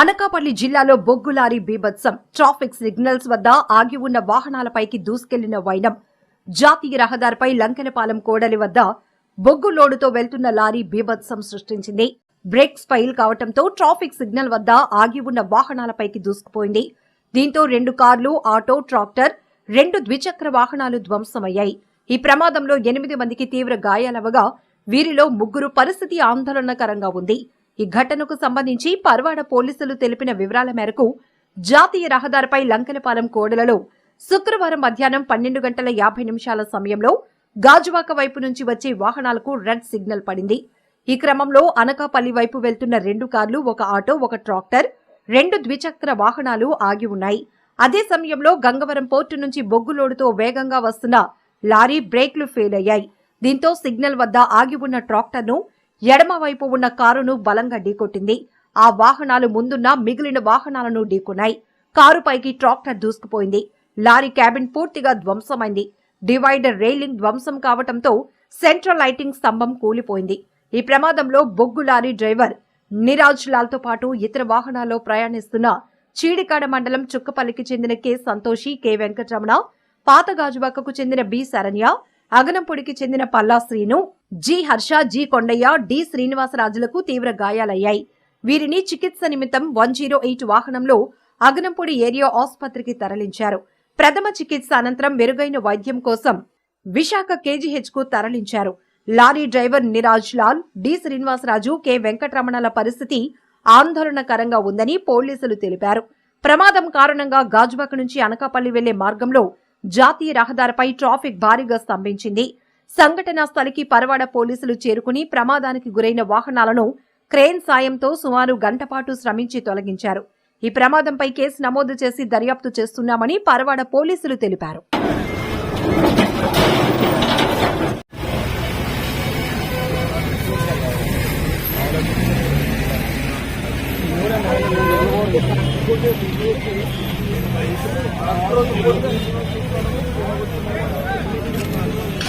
అనకాపల్లి జిల్లాలో బొగ్గు లారీ బీభత్సం. ట్రాఫిక్ సిగ్నల్స్ వద్ద ఆగి ఉన్న వాహనాలపైకి దూసుకెళ్ళిన వైనం. జాతీయ రహదారిపై లంకెనపాలెం కోడలి వద్ద బొగ్గు లోడుతో వెళ్తున్న లారీ బీభత్సం సృష్టించింది. బ్రేక్స్ ఫైల్ కావడంతో ట్రాఫిక్ సిగ్నల్ వద్ద ఆగి ఉన్న వాహనాలపైకి దూసుకుపోయింది. దీంతో రెండు కార్లు ఆటో ట్రాక్టర్ రెండు ద్విచక్ర వాహనాలు ధ్వంసమయ్యాయి. ఈ ప్రమాదంలో ఎనిమిది మందికి తీవ్ర గాయాలవగా వీరిలో ముగ్గురు పరిస్థితి ఆందోళనకరంగా ఉంది. ఈ ఘటనకు సంబంధించి పర్వాడ పోలీసులు తెలిపిన వివరాల మేరకు జాతీయ రహదారిపై లంకెనపాలెం కోడలలో శుక్రవారం మధ్యాహ్నం పన్నెండు గంటల యాభై నిమిషాల సమయంలో గాజువాక వైపు నుంచి వచ్చే వాహనాలకు రెడ్ సిగ్నల్ పడింది. ఈ క్రమంలో అనకాపల్లి వైపు వెళ్తున్న రెండు కార్లు ఒక ఆటో ఒక ట్రాక్టర్ రెండు ద్విచక్ర వాహనాలు ఆగి ఉన్నాయి. అదే సమయంలో గంగవరం పోర్టు నుంచి బొగ్గులోడుతో వేగంగా వస్తున్న లారీ బ్రేక్లు ఫెయిల్ అయ్యాయి. దీంతో సిగ్నల్ వద్ద ఆగి ఉన్న ట్రాక్టర్ను ఎడమవైపు ఉన్న కారును బలంగా ఢీకొట్టింది. ఆ వాహనాలు ముందున్న మిగిలిన వాహనాలను ఢీకొన్నాయి. కారుపైకి ట్రాక్టర్ దూసుకుపోయింది. లారీ క్యాబిన్ పూర్తిగా ధ్వంసమైంది. డివైడర్ రైలింగ్ ధ్వంసం కావటంతో సెంట్రల్ లైటింగ్ స్తంభం కూలిపోయింది. ఈ ప్రమాదంలో బొగ్గు లారీ డ్రైవర్ నిరాజ్ లాల్తో పాటు ఇతర వాహనాల్లో ప్రయాణిస్తున్న చీడికాడ మండలం చుక్కపల్లికి చెందిన కె సంతోషి కె వెంకటరమణ పాతగాజువాకకు చెందిన బి శరణ్య అగనంపొడికి చెందిన Palla Srinu G Harsha G Kondaiah D శ్రీనివాసరాజులకు తీవ్ర గాయాలయ్యాయి. వీరిని చికిత్స నిమిత్తం వన్ జీరో ఎయిట్ వాహనంలో అగనంపూడి ఏరియా ఆసుపత్రికి తరలించారు. ప్రథమ చికిత్స అనంతరం మెరుగైన వైద్యం కోసం విశాఖ కేజీహెచ్కు తరలించారు. Lorry driver Niraj Lal D Srinivasaraju K వెంకటరమణల పరిస్థితి ఆందోళనకరంగా ఉందని పోలీసులు తెలిపారు. ప్రమాదం కారణంగా గాజువాక నుంచి అనకాపల్లి వెళ్ళే మార్గంలో జాతీయ రహదారిపై ట్రాఫిక్ భారీగా స్తంభించింది. సంఘటనా స్థలికి పరవాడ పోలీసులు చేరుకుని ప్రమాదానికి గురైన వాహనాలను క్రేన్ సాయంతో సుమారు గంటపాటు శ్రమించి తొలగించారు. ఈ ప్రమాదంపై కేసు నమోదు చేసి దర్యాప్తు చేస్తున్నామని పరవాడ పోలీసులు తెలిపారు.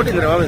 ಓಟಿದ್ರೆ ಬಾಬು